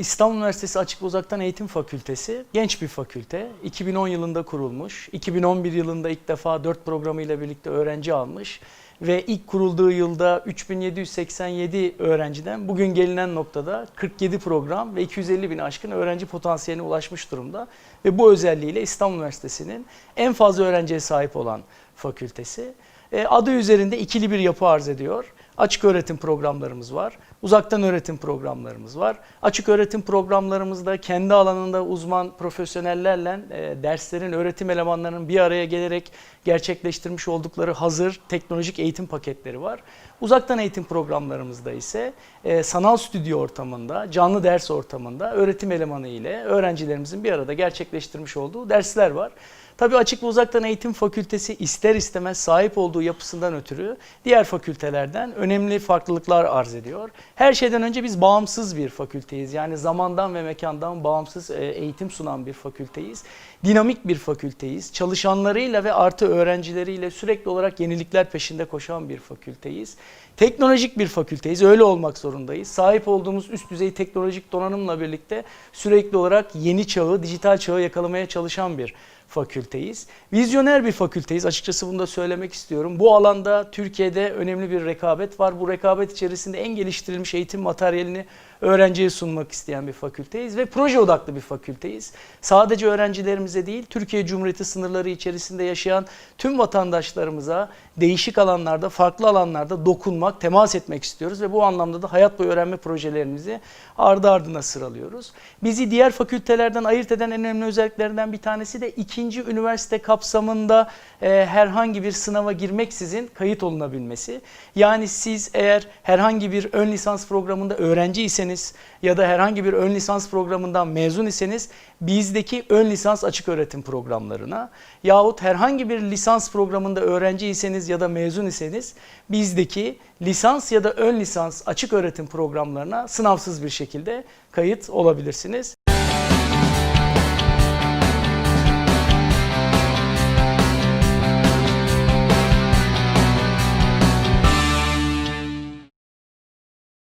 İstanbul Üniversitesi Açık Uzaktan Eğitim Fakültesi genç bir fakülte. 2010 yılında kurulmuş. 2011 yılında ilk defa 4 programıyla birlikte öğrenci almış. Ve ilk kurulduğu yılda 3787 öğrenciden bugün gelinen noktada 47 program ve 250 bin aşkın öğrenci potansiyeline ulaşmış durumda. Ve bu özelliğiyle İstanbul Üniversitesi'nin en fazla öğrenciye sahip olan fakültesi. E, adı üzerinde ikili bir yapı arz ediyor. Açık öğretim programlarımız var. Uzaktan öğretim programlarımız var. Açık öğretim programlarımızda kendi alanında uzman profesyonellerle e, derslerin, öğretim elemanlarının bir araya gelerek gerçekleştirmiş oldukları hazır teknolojik eğitim paketleri var. Uzaktan eğitim programlarımızda ise e, sanal stüdyo ortamında, canlı ders ortamında öğretim elemanı ile öğrencilerimizin bir arada gerçekleştirmiş olduğu dersler var. Tabii açık ve uzaktan eğitim fakültesi ister istemez sahip olduğu yapısından ötürü diğer fakültelerden önemli farklılıklar arz ediyor. Her şeyden önce biz bağımsız bir fakülteyiz. Yani zamandan ve mekandan bağımsız e, eğitim sunan bir fakülteyiz. Dinamik bir fakülteyiz. Çalışanlarıyla ve artı öğrencileriyle sürekli olarak yenilikler peşinde koşan bir fakülteyiz. Teknolojik bir fakülteyiz. Öyle olmak zorundayız. Sahip olduğumuz üst düzey teknolojik donanımla birlikte sürekli olarak yeni çağı, dijital çağı yakalamaya çalışan bir fakülteyiz. Vizyoner bir fakülteyiz. Açıkçası bunu da söylemek istiyorum. Bu alanda Türkiye'de önemli bir rekabet var. Bu rekabet içerisinde en geliştirilmiş eğitim materyalini öğrenciye sunmak isteyen bir fakülteyiz ve proje odaklı bir fakülteyiz. Sadece öğrencilerimize değil, Türkiye Cumhuriyeti sınırları içerisinde yaşayan tüm vatandaşlarımıza değişik alanlarda, farklı alanlarda dokunmak, temas etmek istiyoruz ve bu anlamda da hayat boyu öğrenme projelerimizi ardı ardına sıralıyoruz. Bizi diğer fakültelerden ayırt eden en önemli özelliklerinden bir tanesi de ikinci üniversite kapsamında e, herhangi bir sınava girmeksizin kayıt olunabilmesi. Yani siz eğer herhangi bir ön lisans programında öğrenci iseniz ya da herhangi bir ön lisans programından mezun iseniz bizdeki ön lisans açık öğretim programlarına yahut herhangi bir lisans programında öğrenci iseniz ya da mezun iseniz bizdeki lisans ya da ön lisans açık öğretim programlarına sınavsız bir şekilde kayıt olabilirsiniz.